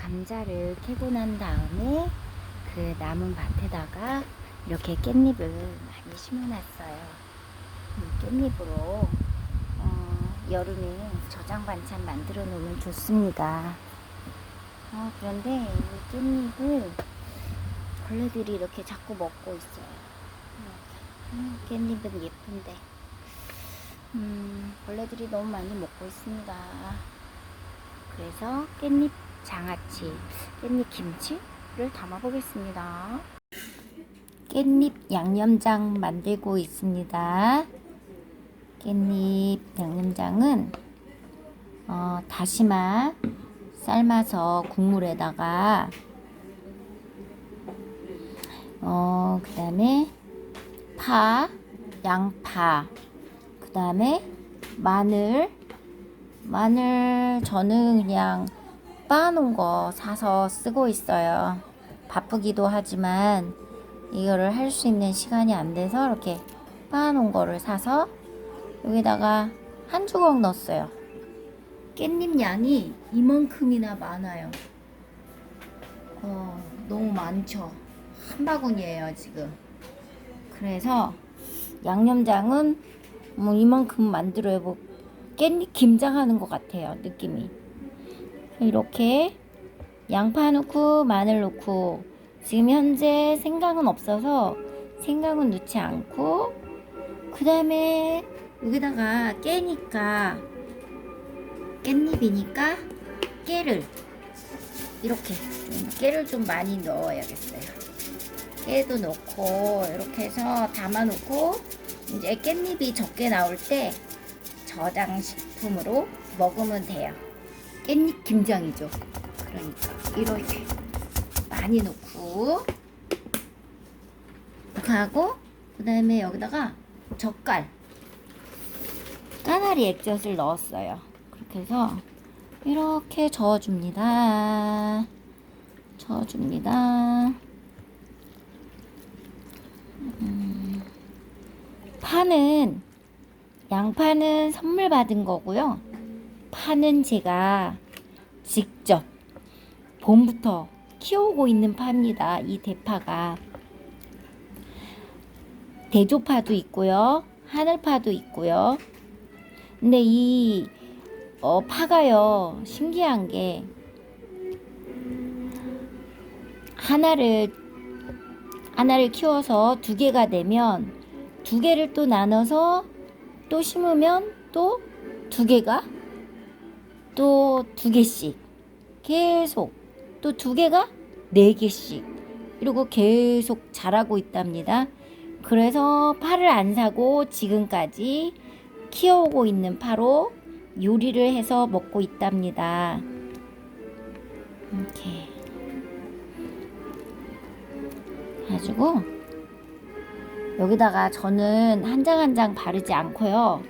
감자를 캐고 난 다음에 그 남은 밭에다가 이렇게 깻잎을 많이 심어놨어요. 이 깻잎으로 어, 여름에 저장 반찬 만들어 놓으면 좋습니다. 어, 그런데 이 깻잎을 벌레들이 이렇게 자꾸 먹고 있어요. 음, 깻잎은 예쁜데 음, 벌레들이 너무 많이 먹고 있습니다. 그래서 깻잎 장아찌, 깻잎 김치를 담아 보겠습니다. 깻잎 양념장 만들고 있습니다. 깻잎 양념장은 어, 다시마 삶아서 국물에다가 어, 그 다음에 파, 양파, 그 다음에 마늘, 마늘 저는 그냥 빻아놓은 거 사서 쓰고 있어요. 바쁘기도 하지만 이거를 할 수 있는 시간이 안 돼서 이렇게 빻아놓은 거를 사서 여기다가 한 주걱 넣었어요. 깻잎 양이 이만큼이나 많아요. 어, 너무 많죠. 한 바구니예요, 지금. 그래서 양념장은 뭐 이만큼 만들어야 뭐 깻잎 김장 하는 것 같아요, 느낌이. 이렇게 양파 넣고 마늘 넣고 지금 현재 생강은 없어서 생강은 넣지 않고 그 다음에 여기다가 깨니까 깻잎이니까 깨를 이렇게 좀 깨를 좀 많이 넣어야겠어요. 깨도 넣고 이렇게 해서 담아 놓고 이제 깻잎이 적게 나올 때 저장식품으로 먹으면 돼요. 깻잎 김장이죠. 그러니까 이렇게 많이 넣고 하고 그 다음에 여기다가 젓갈 까나리 액젓을 넣었어요. 그렇게 해서 이렇게 저어줍니다. 저어줍니다. 음, 파는 양파는 선물 받은 거고요. 파는 제가 직접 봄부터 키우고 있는 파입니다. 이 대파가 대조파도 있고요. 하늘파도 있고요. 근데 이 어, 파가요 신기한 게 하나를 하나를 키워서 두 개가 되면 두 개를 또 나눠서 또 심으면 또 두 개가 또 두 개씩 계속 또 두 개가 네 개씩 이러고 계속 자라고 있답니다. 그래서 파를 안 사고 지금까지 키워오고 있는 파로 요리를 해서 먹고 있답니다. 이렇게 가지고 여기다가 저는 한 장 한 장 바르지 않고요.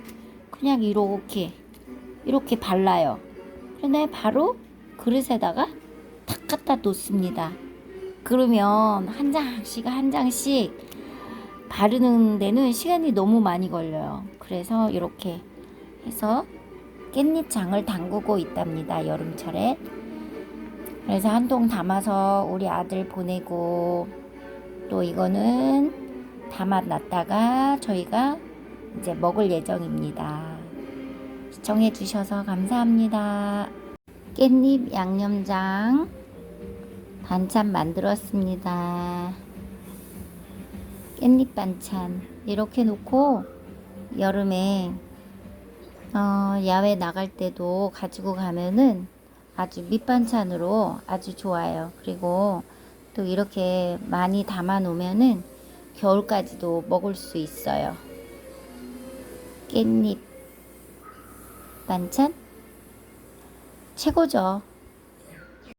그냥 이렇게 이렇게 발라요. 그런데 바로 그릇에다가 탁 갖다 놓습니다. 그러면 한 장씩 한 장씩 바르는 데는 시간이 너무 많이 걸려요. 그래서 이렇게 해서 깻잎장을 담그고 있답니다. 여름철에. 그래서 한 통 담아서 우리 아들 보내고 또 이거는 담아 놨다가 저희가 이제 먹을 예정입니다. 시청해 주셔서 감사합니다. 깻잎 양념장 반찬 만들었습니다. 깻잎 반찬 이렇게 놓고 여름에 어, 야외 나갈 때도 가지고 가면은 아주 밑반찬으로 아주 좋아요. 그리고 또 이렇게 많이 담아 놓으면은 겨울까지도 먹을 수 있어요. 깻잎 반찬 최고죠.